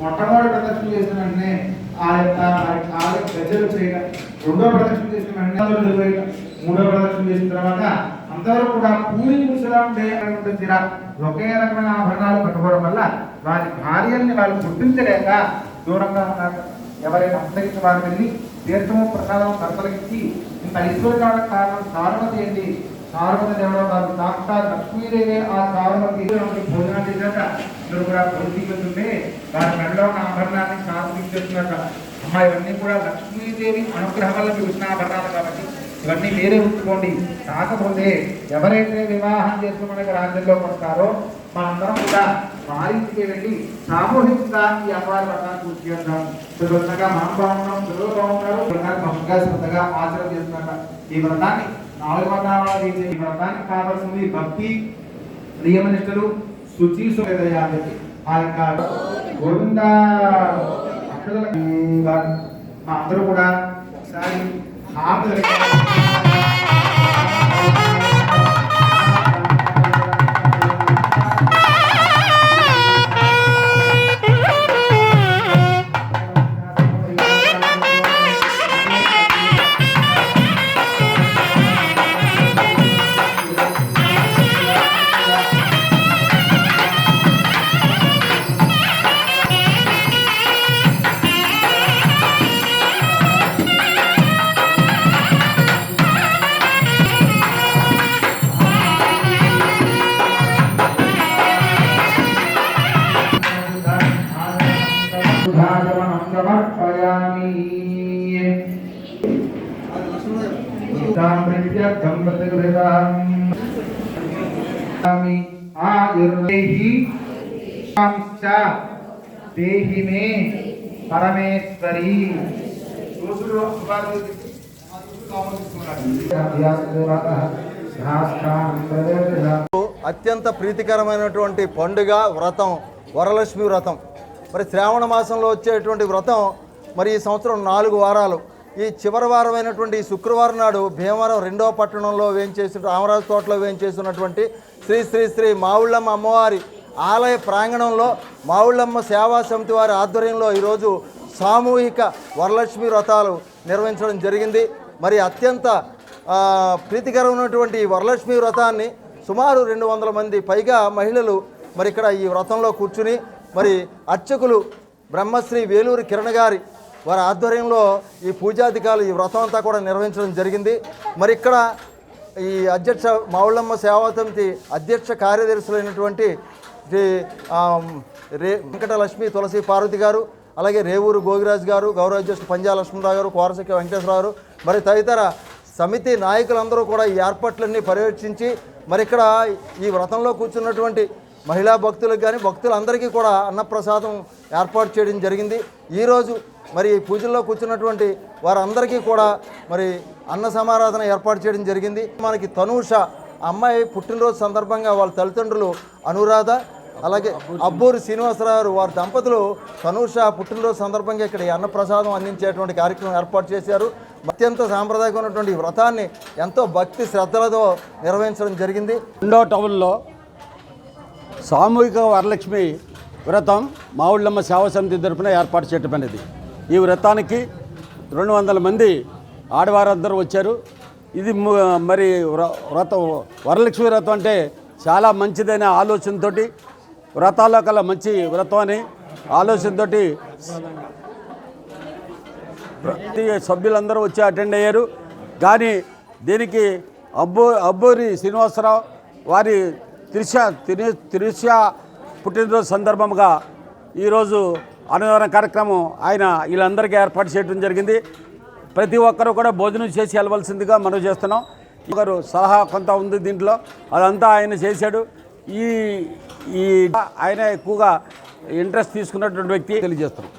మొట్టమొదటి ప్రదక్షిణ చేసిన వెంటనే ఆ యొక్క వారి ప్రజలు చేయడం రెండో ప్రదక్షిణ చేసిన వెంటనే మూడో ప్రదక్షిణ చేసిన తర్వాత అందరూ కూడా పూరి పురుషులా ఉండే తీరా ఒకే రకమైన ఆభరణాలు కట్టుకోవడం వల్ల వారి భార్యల్ని వాళ్ళు గుర్తించలేక దూరంగా ఉన్నారు. ఎవరైనా అంతరించి వారు వెళ్ళి తీర్థము ప్రసాదం కర్తలకిచ్చి ఇంత ఐశ్వర్యం కావడం కారణం సారవతి ఏంటి? సారవతి దేవుడు వారు సాక్షాత్ లక్ష్మీదేవి ఆ సారవతి భోజనం చేశాక అందరూ కూడా భోజనం వారి మెడలో ఉన్న ఆభరణాన్ని సాధించేస్తున్నట్ట అమ్మా ఇవన్నీ కూడా లక్ష్మీదేవి అనుగ్రహం వల్ల చూసిన ఆభరణాలు కాబట్టి ఇవన్నీ మీరే ఉంచుకోండి. కాకపోతే ఎవరైతే వివాహం చేసుకున్న రాజ్యంలో పడతారో మనందరం కూడా వారింటికి వెళ్ళి సామూహికంగా ఈ అమ్మవారి వ్రతాన్ని పూర్తి చేద్దాం. సులభంగా మనం బాగున్నాం పిల్లలు బాగున్నారు. పిల్లలు శ్రద్ధగా ఆచరణ చేస్తున్నారు ఈ వ్రతాన్ని నాలుగు వర్ణాలు ఈ వ్రతానికి కావాల్సింది భక్తి నియమనిష్టలు శుచి సువేదయాలి ఆ యొక్క గోవింద అక్షరాల మా అందరూ కూడా ఒకసారి హారతి సాంప్రత్యర్థం ప్రతిగృహం. ఆమి ఆయుర్దేహి కాంశ్చ దేహి మే పరమేశ్వరి. అత్యంత ప్రీతికరమైనటువంటి పండుగ వ్రతం వరలక్ష్మి వ్రతం. మరి శ్రావణ మాసంలో వచ్చేటువంటి వ్రతం మరి ఈ సంవత్సరం నాలుగు వారాలు. ఈ చివరి వారమైనటువంటి ఈ శుక్రవారం నాడు భీమవరం రెండవ పట్టణంలో వేయించేసిన రామరాజు తోటలో వేయించేసినటువంటి శ్రీ శ్రీ శ్రీ మావుళ్ళమ్మ అమ్మవారి ఆలయ ప్రాంగణంలో మావుళ్ళమ్మ సేవా సమితి వారి ఆధ్వర్యంలో ఈరోజు సామూహిక వరలక్ష్మి వ్రతాలు నిర్వహించడం జరిగింది. మరి అత్యంత ప్రీతికరమైనటువంటి ఈ వరలక్ష్మి వ్రతాన్ని సుమారు రెండు వందల మంది పైగా మహిళలు మరి ఇక్కడ ఈ వ్రతంలో కూర్చుని మరి అర్చకులు బ్రహ్మశ్రీ వేలూరి కిరణ్ గారి వారి ఆధ్వర్యంలో ఈ పూజాధికారులు ఈ వ్రతం అంతా కూడా నిర్వహించడం జరిగింది. మరి ఇక్కడ ఈ అధ్యక్ష మావుళ్ళమ్మ సేవా సమితి అధ్యక్ష కార్యదర్శులైనటువంటి శ్రీ రే వెంకటలక్ష్మి తులసి పార్వతి గారు అలాగే రేవూరు గోగిరాజు గారు గౌరవ అధ్యక్షుడు పంజాలక్ష్మణరావు గారు కోరసకి వెంకటేశ్వరరావు గారు మరి తదితర సమితి నాయకులందరూ కూడా ఈ ఏర్పాట్లన్నీ పర్యవేక్షించి మరి ఇక్కడ ఈ వ్రతంలో కూర్చున్నటువంటి మహిళా భక్తులకు కానీ భక్తులందరికీ కూడా అన్నప్రసాదం ఏర్పాటు చేయడం జరిగింది. ఈరోజు మరి పూజల్లో కూర్చున్నటువంటి వారందరికీ కూడా మరి అన్న సమారాధన ఏర్పాటు చేయడం జరిగింది. మనకి తనూష అమ్మాయి పుట్టినరోజు సందర్భంగా వాళ్ళ తల్లిదండ్రులు అనురాధ అలాగే అబ్బూరి శ్రీనివాసరావు వారి దంపతులు తనూష పుట్టినరోజు సందర్భంగా ఇక్కడ ఈ అన్నప్రసాదం అందించేటువంటి కార్యక్రమం ఏర్పాటు చేశారు. అత్యంత సాంప్రదాయకమైనటువంటి వ్రతాన్ని ఎంతో భక్తి శ్రద్ధలతో నిర్వహించడం జరిగింది. రెండో టౌన్లో సామూహిక వరలక్ష్మి వ్రతం మావుళ్ళమ్మ సేవా సమితి తరఫున ఏర్పాటు చేయటం అనేది. ఈ వ్రతానికి రెండు వందల మంది ఆడవారందరూ వచ్చారు. ఇది మరి వ్ర- వ్రతం వరలక్ష్మి వ్రతం అంటే చాలా మంచిదనే ఆలోచనతోటి వ్రతాల్లో కల్లా మంచి వ్రతం అని ఆలోచనతోటి ప్రతి సభ్యులందరూ వచ్చి అటెండ్ అయ్యారు. కానీ దీనికి అబ్బో అబ్బూరి శ్రీనివాసరావు వారి త్రిష తిరి త్రిష పుట్టినరోజు సందర్భంగా ఈరోజు అన్నదానం కార్యక్రమం ఆయన వీళ్ళందరికీ ఏర్పాటు చేయడం జరిగింది. ప్రతి ఒక్కరూ కూడా భోజనం చేసి వెళ్ళవలసిందిగా మనం చేస్తున్నాం. ఒకరు సలహా కొంత ఉంది దీంట్లో. అదంతా ఆయన చేశాడు. ఈ ఈ ఆయన ఎక్కువగా ఇంట్రెస్ట్ తీసుకున్నటువంటి వ్యక్తి తెలియజేస్తున్నాం.